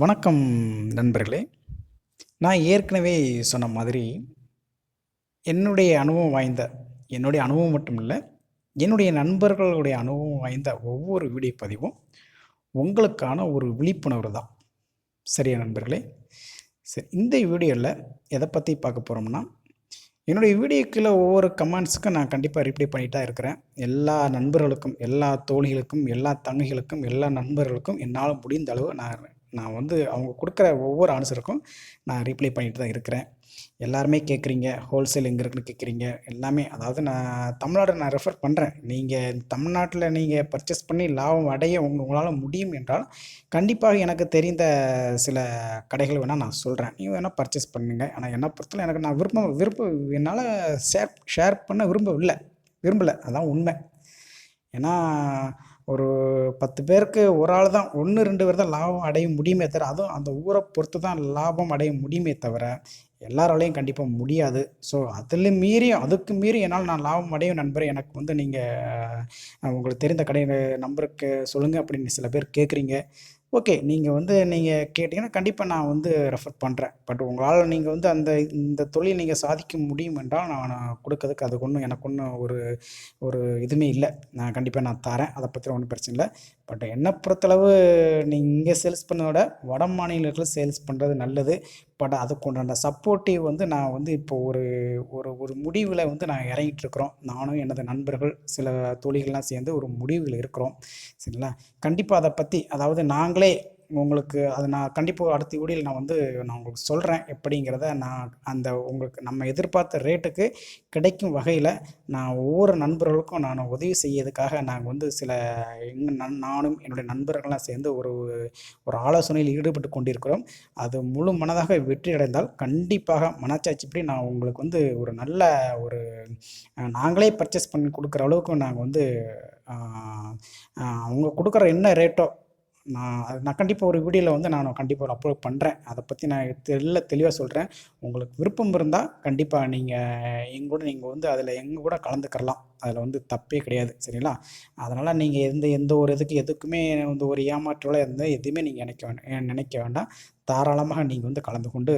வணக்கம் நண்பர்களே. நான் ஏற்கனவே சொன்ன மாதிரி என்னுடைய அனுபவம் வாய்ந்த என்னுடைய அனுபவம் மட்டும் இல்லை என்னுடைய நண்பர்களுடைய அனுபவம் வாய்ந்த ஒவ்வொரு வீடியோ பதிவும் உங்களுக்கான ஒரு விழிப்புணர்வு தான். சரியா நண்பர்களே? சரி இந்த வீடியோவில் எதை பற்றி பார்க்க போகிறோம்னா என்னுடைய வீடியோக்கில் ஒவ்வொரு கமெண்ட்ஸுக்கும் நான் கண்டிப்பாக ரிப்ளை பண்ணிட்டு தான் இருக்கிறேன். எல்லா நண்பர்களுக்கும் எல்லா தோழிகளுக்கும் எல்லா தங்கைகளுக்கும் எல்லா நண்பர்களுக்கும் என்னால் முடிந்த அளவு நான் நான் வந்து அவங்க கொடுக்குற ஒவ்வொரு ஆன்சருக்கும் நான் ரிப்ளை பண்ணிட்டு தான் இருக்கிறேன். எல்லாருமே கேட்குறீங்க ஹோல்சேல் எங்கே இருக்குன்னு கேட்குறீங்க எல்லாமே. அதாவது நான் தமிழ்நாடு நான் ரெஃபர் பண்ணுறேன் நீங்கள் தமிழ்நாட்டில் நீங்கள் பர்ச்சேஸ் பண்ணி லாபம் அடைய உங்களால் முடியும் என்றால் கண்டிப்பாக எனக்கு தெரிந்த சில கடைகள் வேணால் நான் சொல்கிறேன் நீங்கள் வேணால் பர்ச்சேஸ் பண்ணுங்க. ஆனால் என்னை பொறுத்தவரை எனக்கு நான் விரும்ப விருப்ப என்னால் ஷேர் ஷேர் பண்ண விரும்பவில்லை. விரும்பலை. அதான் உண்மை. ஏன்னா ஒரு பத்து பேருக்கு ஒரு ஆள் தான். ஒன்று ரெண்டு பேர் தான் லாபம் அடைய முடியுமே தவிர அதுவும் அந்த ஊரை பொறுத்து தான் லாபம் அடைய முடியுமே தவிர எல்லாராலையும் கண்டிப்பாக முடியாது. ஸோ அதில் மீறியும் அதுக்கு மீறி என்னால் நான் லாபம் அடையும் நண்பர் எனக்கு வந்து நீங்கள் உங்களுக்கு தெரிந்த கடை நம்பருக்கு சொல்லுங்கள் அப்படின்னு சில பேர் கேட்குறீங்க ஓகே நீங்கள் வந்து நீங்கள் கேட்டிங்கன்னா கண்டிப்பாக நான் வந்து ரெஃபர் பண்ணுறேன் பட் உங்களால் நீங்கள் வந்து அந்த இந்த தொழில் நீங்கள் சாதிக்க முடியும் என்றால் நான் கொடுக்கறதுக்கு அதுக்கு ஒன்றும் எனக்கு ஒன்றும் ஒரு ஒரு இதுவுமே இல்லை. நான் கண்டிப்பாக நான் தரேன். அதை பற்றி ஒன்றும் பிரச்சனை இல்லை. பட் என்னை பொறுத்தளவு நீங்கள் இங்கே சேல்ஸ் பண்ணதோட வட மாநிலத்தில் சேல்ஸ் பண்ணுறது நல்லது. பட் அதுக்கு உண்டான சப்போர்ட்டிவ் வந்து நான் வந்து இப்போ ஒரு ஒரு ஒரு முடிவில் வந்து நான் இறங்கிட்டுருக்குறோம் நானும் எனது நண்பர்கள் சில தொழில்கள்லாம் சேர்ந்து ஒரு முடிவில் இருக்கிறோம். சரிங்களா? கண்டிப்பாக அதை பற்றி அதாவது நாங்களே உங்களுக்கு அது நான் கண்டிப்பாக அடுத்த வீடியோவில் நான் வந்து நான் உங்களுக்கு சொல்கிறேன் எப்படிங்கிறத நான் அந்த உங்களுக்கு நம்ம எதிர்பார்த்த ரேட்டுக்கு கிடைக்கும் வகையில் நான் ஒவ்வொரு நண்பர்களுக்கும் நான் உதவி செய்யறதுக்காக நாங்கள் வந்து சில எங்கள் நன் நானும் என்னுடைய நண்பர்கள்லாம் சேர்ந்து ஒரு ஒரு ஆலோசனையில் ஈடுபட்டு கொண்டிருக்கிறோம். அது முழு மனதாக வெற்றி அடைந்தால் கண்டிப்பாக மனச்சாட்சிப்படி நான் உங்களுக்கு வந்து ஒரு நல்ல ஒரு நாங்களே பர்ச்சேஸ் பண்ணி கொடுக்குற அளவுக்கு நாங்கள் வந்து அவங்க கொடுக்குற என்ன ரேட்டோ நான் அது நான் கண்டிப்பாக ஒரு வீடியோவில் வந்து நான் கண்டிப்பாக ஒரு அப்லோட் பண்ணுறேன் அதை பற்றி நான் தெல்ல தெளிவாக சொல்கிறேன் உங்களுக்கு விருப்பம் இருந்தால் கண்டிப்பாக நீங்கள் எங்கூட நீங்கள் வந்து அதில் எங்க கூட கலந்துக்கிறலாம். அதில் வந்து தப்பே கிடையாது. சரிங்களா? அதனால் நீங்கள் எந்த எந்த ஒரு இதுக்கு எதுக்குமே வந்து ஒரு ஏமாற்றோல இருந்தால் எதுவுமே நீங்கள் நினைக்க வேண்டாம் நினைக்க வேண்டாம். தாராளமாக நீங்கள் வந்து கலந்து கொண்டு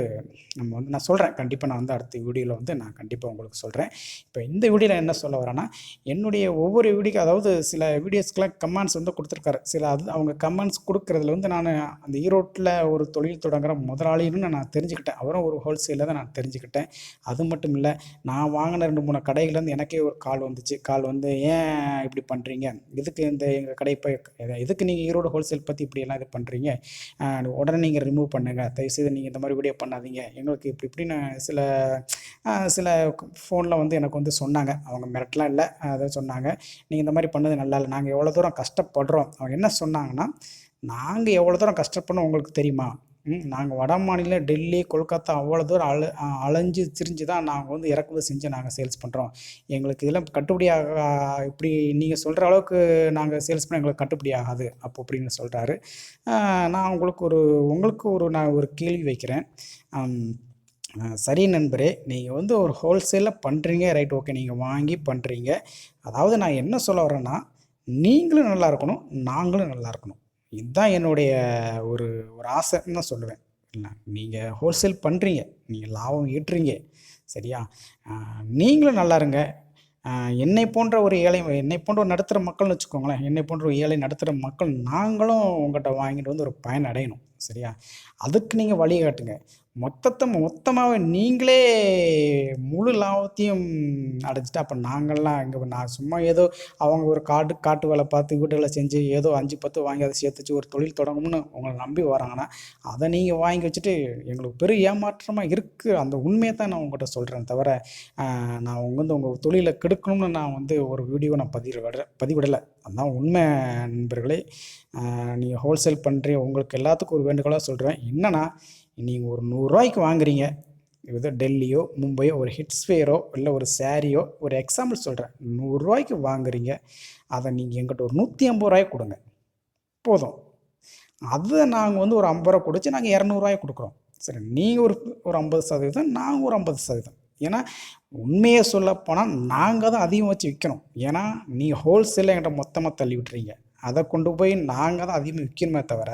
நம்ம வந்து நான் சொல்கிறேன் கண்டிப்பாக நான் வந்து அடுத்த வீடியோவில் வந்து நான் கண்டிப்பாக உங்களுக்கு சொல்கிறேன் இப்போ இந்த வீடியோவில் என்ன சொல்ல வரேன்னா என்னுடைய ஒவ்வொரு வீடியோ அதாவது சில வீடியோஸ்க்கெலாம் கமெண்ட்ஸ் வந்து கொடுத்துருக்காரு. சில அது அவங்க கமெண்ட்ஸ் கொடுக்குறதுல வந்து நான் அந்த ஈரோட்டில் ஒரு தொழில் தொடங்குற முதலாளின்னு நான் தெரிஞ்சுக்கிட்டேன். அவரும் ஒரு ஹோல்சேலில் தான் நான் தெரிஞ்சுக்கிட்டேன். அது மட்டும் இல்லை நான் வாங்கின ரெண்டு மூணு கடைகள்லேருந்து எனக்கே ஒரு கால் வந்துச்சு. கால் வந்து ஏன் இப்படி பண்ணுறீங்க இதுக்கு இந்த எங்கள் கடை இப்போ எதுக்கு நீங்கள் ஈரோடு ஹோல்சேல் பற்றி இப்படியெல்லாம் இது பண்ணுறீங்க உடனே நீங்கள் ரிமூவ் பண்ணுங்கள் தயவுசெய்து நீங்கள் இந்த மாதிரி வீடியோ பண்ணாதீங்க. எங்களுக்கு இப்படி இப்படின்னு சில சில ஃபோனில் வந்து எனக்கு வந்து சொன்னாங்க. அவங்க மிரட்டலாம் இல்லை. அதை சொன்னாங்க. நீங்கள் இந்த மாதிரி பண்ணது நல்லா இல்லை. நாங்கள் எவ்வளோ தூரம் கஷ்டப்படுறோம். அவங்க என்ன சொன்னாங்கன்னா நாங்கள் எவ்வளோ தூரம் கஷ்டப்படணும் உங்களுக்கு தெரியுமா? நாங்கள் வட மாநிலம் டெல்லி கொல்கத்தா அவ்வளோ தூரம் அழு அலைஞ்சு திரிஞ்சு தான் நாங்கள் வந்து இறக்குமதி செஞ்சு நாங்கள் சேல்ஸ் பண்ணுறோம் எங்களுக்கு இதெல்லாம் கட்டுப்படி இப்படி நீங்கள் சொல்கிற அளவுக்கு நாங்கள் சேல்ஸ் பண்ண எங்களுக்கு கட்டுப்படி ஆகாது அப்போ அப்படின்னு சொல்கிறாரு நான் உங்களுக்கு ஒரு உங்களுக்கு ஒரு நான் ஒரு கேள்வி வைக்கிறேன். சரி நண்பரே நீங்கள் வந்து ஒரு ஹோல்சேலில் பண்ணுறீங்க ரைட் ஓகே நீங்கள் வாங்கி பண்ணுறீங்க அதாவது நான் என்ன சொல்ல வரேன்னா நீங்களும் நல்லா இருக்கணும் நாங்களும் நல்லா இருக்கணும். இதுதான் என்னுடைய ஒரு ஒரு ஆசைன்னு தான் சொல்லுவேன். இல்லை நீங்கள் ஹோல்சேல் பண்ணுறீங்க நீங்கள் லாபம் ஈட்டுறீங்க. சரியா? நீங்களும் நல்லா இருங்க. என்னை போன்ற ஒரு ஏழை என்னை போன்ற ஒரு நடுத்தர மக்கள்னு வச்சுக்கோங்களேன். என்னை போன்ற ஒரு ஏழை நடுத்தர மக்கள் நாங்களும் உங்கள்கிட்ட வாங்கிட்டு வந்து ஒரு பயன் அடையணும். சரியா? அதுக்கு நீங்கள் வழி காட்டுங்க. மொத்தத்தை மொத்தமாக நீங்களே முழு லாபத்தையும் அடைச்சிட்டு அப்போ நாங்கள்லாம் இங்கே நான் சும்மா ஏதோ அவங்க ஒரு காட்டு காட்டு வேலை பார்த்து வீட்டு வேலை செஞ்சு ஏதோ அஞ்சு பத்து வாங்கி அதை சேர்த்து வச்சு ஒரு தொழில் தொடங்கணும்னு உங்களை நம்பி வராங்கன்னா அதை நீங்கள் வாங்கி வச்சுட்டு எங்களுக்கு பெரிய ஏமாற்றமாக இருக்குது அந்த உண்மையை தான் நான் உங்கள்கிட்ட சொல்கிறேன் தவிர நான் உங்க வந்து உங்கள் தொழிலை கெடுக்கணும்னு நான் வந்து ஒரு வீடியோ நான் பதிவிட பதிவிடலை. அதுதான் உண்மை நண்பர்களே. நீங்கள் ஹோல்சேல் பண்ணுறீங்க உங்களுக்கு எல்லாத்துக்கும் ஒரு வேண்டுகோளாக சொல்கிறேன் என்னன்னா நீங்கள் ஒரு நூறுரூவாய்க்கு வாங்குறீங்க. இது டெல்லியோ மும்பையோ ஒரு ஹிட்ஸ்வேரோ இல்லை ஒரு சாரியோ ஒரு எக்ஸாம்பிள் சொல்கிறேன் நூறுரூவாய்க்கு வாங்குறீங்க. அதை நீங்கள் எங்கிட்ட ஒரு நூற்றி ஐம்பது ரூபாய்க்கு கொடுங்க. போதும். அதை நாங்கள் வந்து ஒரு ஐம்பது ரூபா கொடுத்து நாங்கள் இரநூறுவாய்க்கு கொடுக்குறோம். சரி நீங்கள் ஒரு ஒரு ஐம்பது சதவீதம் நாங்கள் ஒரு ஐம்பது சதவீதம். ஏன்னா உண்மையை சொல்லப்போனால் நாங்கள் தான் அதிகம் வச்சு விற்கணும் ஏன்னா நீங்கள் ஹோல்சேலில் என்கிட்ட மொத்தமாக தள்ளி விட்டுறீங்க. அதை கொண்டு போய் நாங்கள் தான் அதிகமாக விற்கணுமே தவிர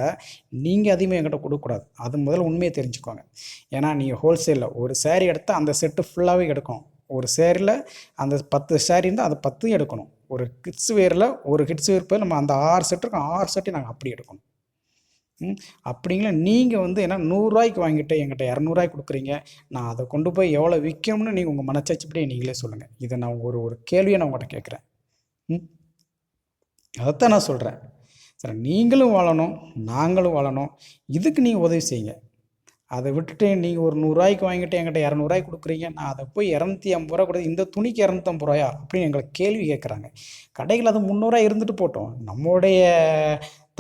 நீங்கள் அதிகமாக என்கிட்ட கொடுக்கக்கூடாது. அது முதல்ல உண்மையை தெரிஞ்சுக்கோங்க. ஏன்னா நீங்கள் ஹோல்சேலில் ஒரு சேரீ எடுத்தால் அந்த செட்டு ஃபுல்லாகவே எடுக்கணும். ஒரு சேரீல அந்த பத்து சேரீ இருந்தால் அது பத்தும் எடுக்கணும். ஒரு கிட்ஸ் வேரில் ஒரு கிட்ஸ் வேர் போய் நம்ம அந்த ஆறு செட்டு இருக்கும். ஆறு செட்டையும் நாங்கள் அப்படி எடுக்கணும். அப்படிங்களா நீங்கள் வந்து ஏன்னா நூறுரூவாய்க்கு வாங்கிட்டு என்கிட்ட இரநூறுவாய்க்கு கொடுக்குறீங்க. நான் அதை கொண்டு போய் எவ்வளோ விற்கணும்னு நீங்கள் உங்கள் மனச்சாச்சுப்படியே நீங்களே சொல்லுங்கள் இதை நான் ஒரு ஒரு கேள்வியை நான் உங்கள்கிட்ட கேட்குறேன். ம் அதைத்தான் நான் சொல்கிறேன் சரி நீங்களும் வாழணும் நாங்களும் வாழணும். இதுக்கு நீங்கள் உதவி செய்யுங்க. அதை விட்டுட்டு நீங்கள் ஒரு நூறுரூவாய்க்கு வாங்கிட்டு என்கிட்ட இரநூறுவாய்க்கு கொடுக்குறீங்க. நான் அதை போய் இரநூத்தி ஐம்பது ரூபா கொடுத்து இந்த துணிக்கு இரநூத்தம்பது ரூபாயா? அப்படின்னு எங்களை கேள்வி கேட்குறாங்க. கடைகள் அது முந்நூறுரூவா இருந்துட்டு போட்டோம். நம்முடைய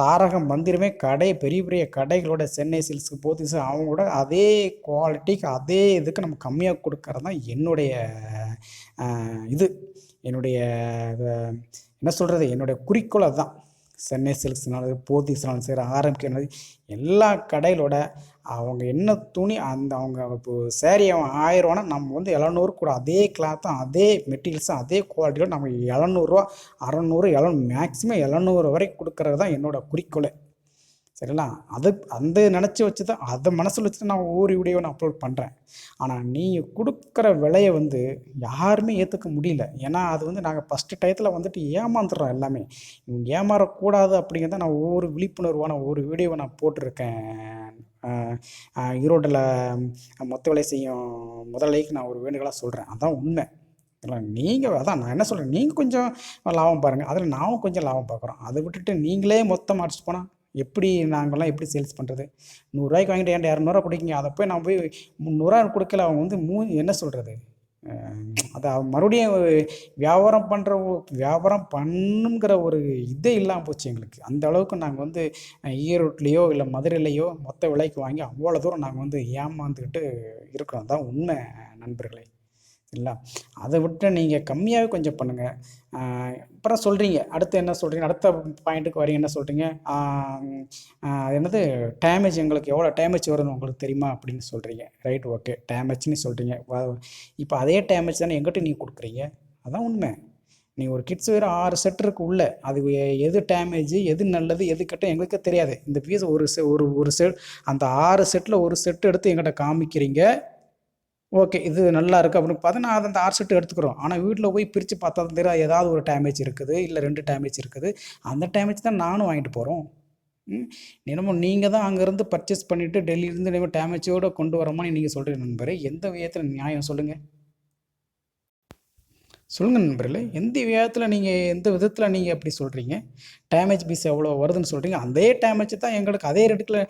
தாரக மந்திரமே கடை பெரிய பெரிய கடைகளோட சென்னை சில்க்ஸுக்கு அவங்க கூட அதே குவாலிட்டிக்கு அதே இதுக்கு நம்ம கம்மியாக கொடுக்கறது தான் என்னுடைய இது. என்னுடைய என்ன சொல்கிறது என்னுடைய குறிக்கோள் அதுதான். சென்னை சில்க்ஸ்னாலும் போத்தீஸ்னாலும் சரி ஆரம்பிக்கிறது எல்லா கடையிலோட அவங்க என்ன துணி அந்த அவங்க இப்போ சேரீ அவன் ஆயிரம்னா நம்ம வந்து எழுநூறு கூட அதே கிளாத்தும் அதே மெட்டீரியல்ஸும் அதே குவாலிட்டியோட நம்ம எழுநூறுவா அறநூறு எழுநூறு மேக்ஸிமம் எழுநூறு வரைக்கும் கொடுக்கறது தான் என்னோடய குறிக்கோளே. சரிங்களா? அது அந்த நினச்சி வச்சு தான் அதை மனசில் வச்சு தான் நான் ஒவ்வொரு வீடியோ நான் அப்லோட் பண்ணுறேன் ஆனால் நீங்கள் கொடுக்குற விலையை வந்து யாருமே ஏற்றுக்க முடியல. ஏன்னா அது வந்து நாங்கள் ஃபஸ்ட்டு டயத்தில் வந்துட்டு ஏமாந்துடுறோம் எல்லாமே. ஏமாறக்கூடாது அப்படிங்கிறத நான் ஒவ்வொரு விழிப்புணர்வான ஒவ்வொரு வீடியோவை நான் போட்டிருக்கேன். ஈரோட்டில் மொத்த வேலை செய்யும் முதலைக்கு நான் ஒரு வேண்டுகளாக சொல்கிறேன் அதான் உண்மை. இல்லை நீங்கள் அதான் நான் என்ன சொல்கிறேன் நீங்கள் கொஞ்சம் லாபம் பாருங்கள் அதில் நானும் கொஞ்சம் லாபம் பார்க்குறோம். அதை விட்டுட்டு நீங்களே மொத்தம் அடிச்சுட்டு போனால் எப்படி நாங்கள்லாம் எப்படி சேல்ஸ் பண்ணுறது நூறுரூவாய்க்கு வாங்கிட்டு ஏன்டா இரநூறுவா கொடுக்கீங்க? அதை போய் நான் போய் முந்நூறுரூவா கொடுக்கல அவங்க வந்து மூ என்ன சொல்கிறது அதை அவன் மறுபடியும் வியாபாரம் பண்ணுற வியாபாரம் பண்ணுங்கிற ஒரு இதே இல்லாமல் போச்சு எங்களுக்கு. அந்த அளவுக்கு நாங்கள் வந்து ஈரோட்லேயோ இல்லை மதுரையிலையோ மொத்த விலைக்கு வாங்கி அவ்வளோ தூரம் நாங்கள் வந்து ஏமாந்துக்கிட்டு இருக்கிறோம். தான் உண்மை நண்பர்களே. இல்லை அதை விட்டு நீங்கள் கம்மியாகவே கொஞ்சம் பண்ணுங்கள் அப்புறம் சொல்கிறீங்க அடுத்து என்ன சொல்கிறீங்க அடுத்த பாயிண்ட்டுக்கு வரீங்க என்ன சொல்கிறீங்க அது என்னது? டேமேஜ் எங்களுக்கு எவ்வளோ டேமேஜ் வரும்னு உங்களுக்கு தெரியுமா? அப்படின்னு சொல்கிறீங்க ரைட் ஓகே டேமேஜ்னு சொல்கிறீங்க இப்போ அதே டேமேஜ் தானே எங்கிட்ட நீங்கள் கொடுக்குறீங்க? அதான் உண்மை. நீ ஒரு கிட்ஸ் வேறு ஆறு செட் இருக்கு உள்ள. அது எது டேமேஜ் எது நல்லது எது கெட்ட எங்களுக்கு தெரியாது. இந்த பீஸ் ஒரு செ ஒரு ஒரு செட் அந்த ஆறு செட்டில் ஒரு செட் எடுத்து எங்கிட்ட காமிக்கிறீங்க. ஓகே இது நல்லா இருக்குது அப்படின்னு பார்த்தா நான் அதை அந்த ஆறு செட்டு எடுத்துக்கிறோம். ஆனால் வீட்டில் போய் பிரித்து பார்த்தா தான் தெரியும் ஏதாவது ஒரு டேமேஜ் இருக்குது இல்லை ரெண்டு டேமேஜ் இருக்குது. அந்த டேமேஜ் தான் நானும் வாங்கிட்டு போகிறோம் என்னமோ நீங்கள் தான் அங்கேருந்து பர்ச்சேஸ் பண்ணிவிட்டு டெல்லியிலேருந்து நம்ம டேமேஜோடு கொண்டு வரோமான்னு நீங்கள் சொல்கிறீங்க நண்பரே. எந்த விதத்தில் நியாயம் சொல்லுங்கள் சொல்லுங்கள் நண்பர்களே எந்த விதத்தில் நீங்கள் எந்த விதத்தில் நீங்கள் அப்படி சொல்கிறீங்க டேமேஜ் பீஸ் எவ்வளோ வருதுன்னு சொல்கிறீங்க அதே டேமேஜ் தான் எங்களுக்கு அதே ரேட்டுக்கு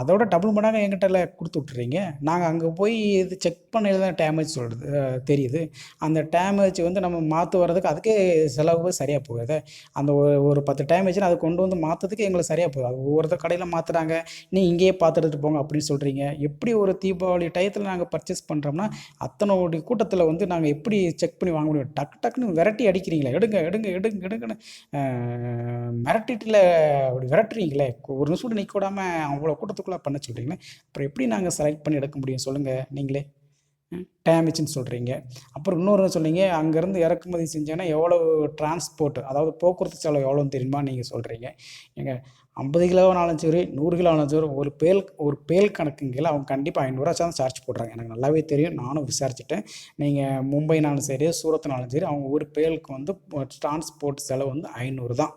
அதோட டபுள் மடங்கு எங்கிட்ட கொடுத்து விட்டுறீங்க. நாங்கள் அங்கே போய் இது செக் பண்ணது தான் டேமேஜ் சொல்கிறது தெரியுது. அந்த டேமேஜ் வந்து நம்ம மாற்று வர்றதுக்கு அதுக்கே செலவு சரியாக போகுது. அந்த ஒரு ஒரு பத்து டேமேஜ்னு அதை கொண்டு வந்து மாற்றுறதுக்கு எங்களுக்கு சரியாக போகுது. அது ஒவ்வொருத்தர் கடையில் மாற்றுறாங்க நீ இங்கேயே பார்த்துட்டு போங்க அப்படின்னு சொல்கிறீங்க எப்படி ஒரு தீபாவளி டயத்தில் நாங்கள் பர்ச்சேஸ் பண்ணுறோம்னா அத்தனை கூட்டத்தில் வந்து நாங்கள் எப்படி செக் பண்ணி வாங்க முடியும்? டக்கு டக்குன்னு விரட்டி அடிக்கிறீங்களே. எடுங்க எடுங்க எடுங்க எடுங்கன்னு மிரட்டிட்டுல அப்படி விரட்டுறீங்களே? ஒரு நிமிஷம் நிற்க விடாம அவ்வளோ கூட்டத்துக்குள்ளே பண்ண சொல்கிறீங்களே அப்புறம் எப்படி நாங்கள் செலக்ட் பண்ணி எடுக்க முடியும் சொல்லுங்கள் நீங்களே. டேமேஜ்னு சொல்கிறீங்க அப்புறம் இன்னொரு சொன்னீங்க அங்கேருந்து இறக்குமதி செஞ்சேன்னா எவ்வளோ டிரான்ஸ்போர்ட் அதாவது போக்குவரத்து செலவு எவ்வளோன்னு தெரியுமா நீங்கள் சொல்கிறீங்க எங்க ஐம்பது கிலோனாலும் சரி நூறு கிலோனாலும் சரி ஒரு பேல் ஒரு பேல் கணக்குங்கில் அவங்க கண்டிப்பாக ஐநூறுரூவா தான் சார்ஜ் போடுறாங்க. எனக்கு நல்லாவே தெரியும் நானும் விசாரிச்சுட்டேன். நீங்கள் மும்பைனாலும் சரி சூரத்னாலும் சரி அவங்க ஒரு பேலுக்கு வந்து டிரான்ஸ்போர்ட் செலவு வந்து ஐநூறு தான்.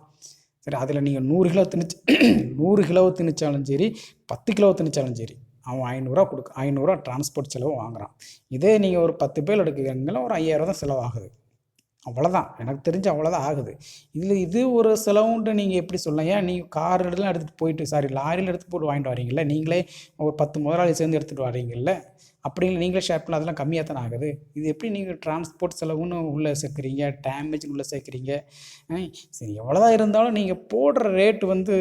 சரி அதில் நீங்கள் நூறு கிலோ திணிச்சு நூறு கிலோ திணிச்சாலும் சரி பத்து கிலோ திணிச்சாலும் சரி அவன் ஐநூறுரூவா கொடுக்க ஐநூறுரூவா டிரான்ஸ்போர்ட் செலவு வாங்குறான். இதே நீங்கள் ஒரு பத்து பேர் எடுக்கிறீங்கன்னா ஒரு ஐயாயிரம் தான் செலவாகுது. அவ்வளோதான் எனக்கு தெரிஞ்சு அவ்வளோதான் ஆகுது. இதில் இது ஒரு செலவுன்ட்டு நீங்கள் எப்படி சொல்லலாம்? ஏன் நீங்கள் கார் எடுத்துலாம் எடுத்துகிட்டு போயிட்டு சாரி லாரியில் எடுத்து போட்டு வாங்கிட்டு வரீங்கல்ல நீங்களே ஒரு பத்து முதலாளி சேர்ந்து எடுத்துகிட்டு வரீங்கல்ல அப்படி இல்லை நீங்களே ஷேர் பண்ணலாம் அதெல்லாம் கம்மியாக தானே ஆகுது? இது எப்படி நீங்கள் டிரான்ஸ்போர்ட் செலவுன்னு உள்ளே சேர்க்குறீங்க? டேமேஜ்னு உள்ளே சேர்க்குறீங்க? சரி எவ்வளோதான் இருந்தாலும் நீங்கள் போடுற ரேட்டு வந்து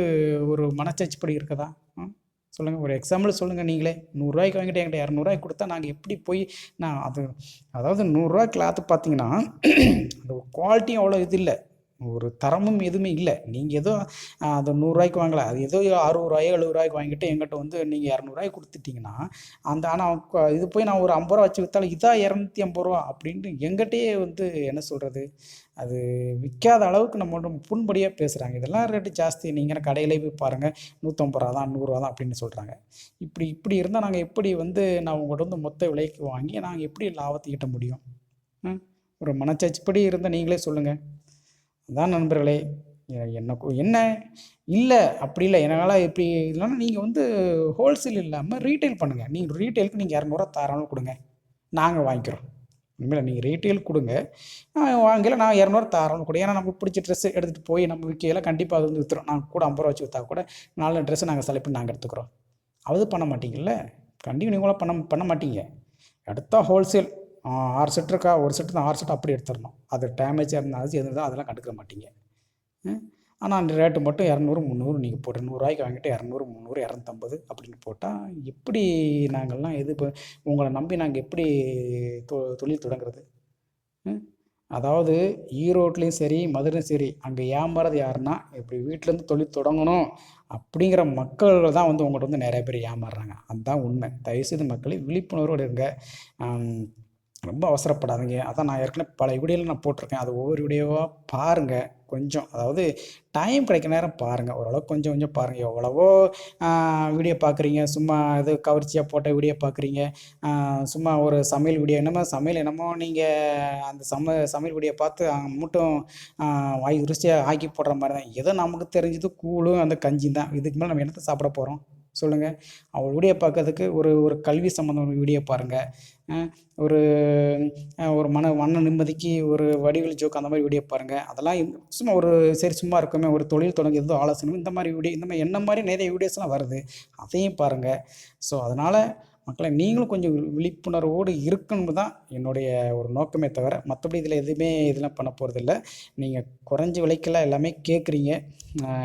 ஒரு மனச்சாட்சிப்படி இருக்குதா? சொல்லுங்கள் ஒரு எக்ஸாம்பிள் சொல்லுங்கள் நீங்களே. நூறுரூவாய்க்கு வாங்கிட்டு என்கிட்ட இரநூறுவாய் கொடுத்தா நாங்கள் எப்படி போய் நான் அது அதாவது நூறுரூவா கிளாத்து பார்த்தீங்கன்னா அந்த குவாலிட்டியும் அவ்வளோ இது இல்லை. ஒரு தரமும் எதுவுமே இல்லை. நீங்கள் ஏதோ அது நூறுரூவாய்க்கு வாங்கல அது ஏதோ அறுபதுரூவாயோ எழுபதுரூவாய்க்கு வாங்கிட்டு எங்கிட்ட வந்து நீங்கள் இரநூறுவாய்க்கு கொடுத்துட்டிங்கன்னா அந்த ஆனால் இது போய் நான் ஒரு ஐம்பது ரூபா வச்சு விற்றாலும் இதான் இரநூத்தி ஐம்பது ரூபா அப்படின்ட்டு எங்கிட்டயே வந்து என்ன சொல்கிறது அது விற்காத அளவுக்கு நம்மளோட புண்படியாக பேசுகிறாங்க இதெல்லாம் ரேட்டு ஜாஸ்தி. நீங்கள் கடையிலே போய் பாருங்கள் நூற்றம்பது ரூபா தான் நூறுரூவா தான் அப்படின்னு சொல்கிறாங்க இப்படி இப்படி இருந்தால் நாங்கள் எப்படி வந்து நான் உங்கள்கிட்ட வந்து மொத்த விலைக்கு வாங்கி நாங்கள் எப்படி லாபத்தை ஈட்ட முடியும்? ஒரு மனச்சாட்சிப்படி இருந்தால் நீங்களே சொல்லுங்கள் அதான் நண்பர்களே என்ன என்ன? இல்லை அப்படி இல்லை. என்னால் இப்படி இல்லைன்னா நீங்கள் வந்து ஹோல்சேல் இல்லாமல் ரீட்டைல் பண்ணுங்கள் நீங்கள் ரீட்டைலுக்கு நீங்கள் இரநூறுவா தாராளம் கொடுங்க. நாங்கள் வாங்கிக்கிறோம். உண்மையில நீங்கள் ரீட்டெயில் கொடுங்க. நான் வாங்கல நான் இரநூறு தாராளமாக கூட. ஏன்னா நமக்கு பிடிச்ச ட்ரெஸ்ஸு எடுத்துகிட்டு போய் நம்ம விற்கையில கண்டிப்பாக அது வந்து விற்றுறோம் நாங்கள் கூட ஐம்பது ரூபா வச்சு விற்றா கூட நாலு ட்ரெஸ்ஸை நாங்கள் செலக்ட் பண்ணி நாங்கள் எடுத்துக்கிறோம். அது பண்ண மாட்டீங்கல்ல? கண்டிப்பாக நீங்களும் பண்ண பண்ண மாட்டீங்க. எடுத்தா ஹோல்சேல் ஆறு செட் இருக்கா? ஒரு செட்டு தான் ஆறு செட் அப்படி எடுத்துடணும். அது டேமேஜாக இருந்தாலும் எது இருந்தாலும் அதெல்லாம் கண்டுக்க மாட்டீங்க. ஆனால் அந்த ரேட்டு மட்டும் இரநூறு முந்நூறு நீங்கள் போட்டு நூறுரூவாய்க்கு வாங்கிட்டு இரநூறு முந்நூறு இரநூத்தம்பது அப்படின்னு போட்டால் எப்படி நாங்கள்லாம் இது இப்போ உங்களை நம்பி நாங்கள் எப்படி தொ தொழில் தொடங்குறது? அதாவது ஈரோட்லேயும் சரி மதுரையும் சரி அங்கே ஏமாறது யாருன்னா இப்படி வீட்டிலேருந்து தொழில் தொடங்கணும் அப்படிங்கிற மக்கள் தான் வந்து உங்கள்கிட்ட வந்து நிறைய பேர் ஏமாறுறாங்க. அதுதான் உண்மை. தயவுசெய்து மக்களை விழிப்புணர்வோடு இருங்க. ரொம்ப அவசரப்படாதீங்க. அதான் நான் ஏற்கனவே பல வீடியோவில் நான் போட்டிருக்கேன். அது ஒவ்வொரு வீடியோவாக பாருங்கள் கொஞ்சம் அதாவது டைம் கிடைக்க நேரம் பாருங்கள் ஓரளவுக்கு கொஞ்சம் கொஞ்சம் பாருங்கள் எவ்வளவோ வீடியோ பார்க்குறீங்க சும்மா இது கவர்ச்சியாக போட்ட வீடியோ பார்க்குறீங்க சும்மா ஒரு சமையல் வீடியோ. என்னமோ சமையல் என்னமோ நீங்கள் அந்த சம சமையல் வீடியோ பார்த்து மட்டும் வாய் ருசியாக ஆக்கி போடுற மாதிரி தான். ஏதோ நமக்கு தெரிஞ்சது கூழும் அந்த கஞ்சி தான். இதுக்கு மேலே நம்ம என்னத்தை சாப்பிட போகிறோம் சொல்லுங்கள் அவள் வீடியோ பார்க்கறதுக்கு ஒரு ஒரு கல்வி சம்மந்தமான வீடியோ பாருங்கள் ஒரு ஒரு மன மன நிம்மதிக்கு ஒரு வடிவில் ஜோக் அந்த மாதிரி வீடியோ பாருங்கள் அதெல்லாம் சும்மா ஒரு சரி சும்மா இருக்குமே ஒரு தொழில் தொடங்கி ஏதோ ஆலோசனை இந்த மாதிரி வீடியோ இந்த மாதிரி என்ன மாதிரி நிறைய வீடியோஸ்லாம் வருது. அதையும் பாருங்கள் ஸோ அதனால் மக்களை நீங்களும் கொஞ்சம் விழிப்புணர்வோடு இருக்கணும் தான் என்னுடைய ஒரு நோக்கமே தவிர மற்றபடி இதில் எதுவுமே இதெல்லாம் பண்ண போகிறதில்ல நீங்கள் குறைஞ்ச விலைக்கெல்லாம் எல்லாமே கேட்குறீங்க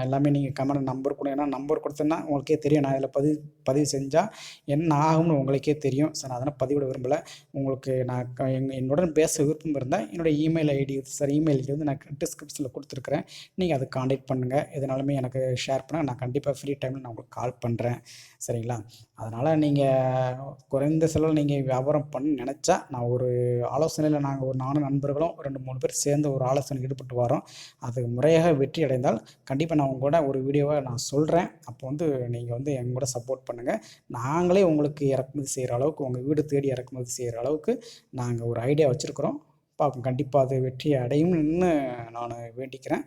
எல்லாமே நீங்கள் கமெண்ட் நம்பர் கொடுங்க. ஏன்னா நம்பர் கொடுத்தேன்னா உங்களுக்கே தெரியும். நான் இதில் பதிவு பதிவு செஞ்சால் என்ன ஆகும்னு உங்களுக்கே தெரியும். ஸோ நான் அதனால் பதிவிட விரும்பலை. உங்களுக்கு நான் க- என்னுடன் பேச விருப்பம் இருந்தால் என்னுடைய email ID sir email ID வந்து நான் டிஸ்கிரிப்ஷனில் கொடுத்துருக்குறேன். நீங்கள் அதை காண்டாக்ட் பண்ணுங்கள் எதனாலுமே எனக்கு ஷேர் பண்ணால் நான் கண்டிப்பாக ஃப்ரீ டைமில் நான் உங்களுக்கு கால் பண்ணுறேன் சரிங்களா? அதனால் நீங்கள் குறைந்த செலவில் நீங்கள் வியாபாரம் பண்ண நினச்சா நான் ஒரு ஆலோசனையில் நாங்கள் ஒரு நானும் நண்பர்களும் ரெண்டு மூணு பேர் சேர்ந்து ஒரு ஆலோசனை ஈடுபட்டு வரோம். அது முறையாக வெற்றி அடைந்தால் கண்டிப்பாக நான் உங்க கூட ஒரு வீடியோவை நான் சொல்கிறேன் அப்போ வந்து நீங்கள் வந்து எங்க கூட சப்போர்ட் பண்ணுங்கள் நாங்களே உங்களுக்கு இறக்குமதி செய்கிற அளவுக்கு உங்கள் வீடு தேடி இறக்குமதி செய்கிற அளவுக்கு நாங்கள் ஒரு ஐடியா வச்சுருக்குறோம். பார்ப்போம் கண்டிப்பாக அது வெற்றி அடையும்னு நான் வேண்டிக்கிறேன்.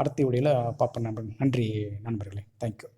அடுத்த வீடியோவில் பார்ப்பேன் நண்பர் நன்றி நண்பர்களே. தேங்க்யூ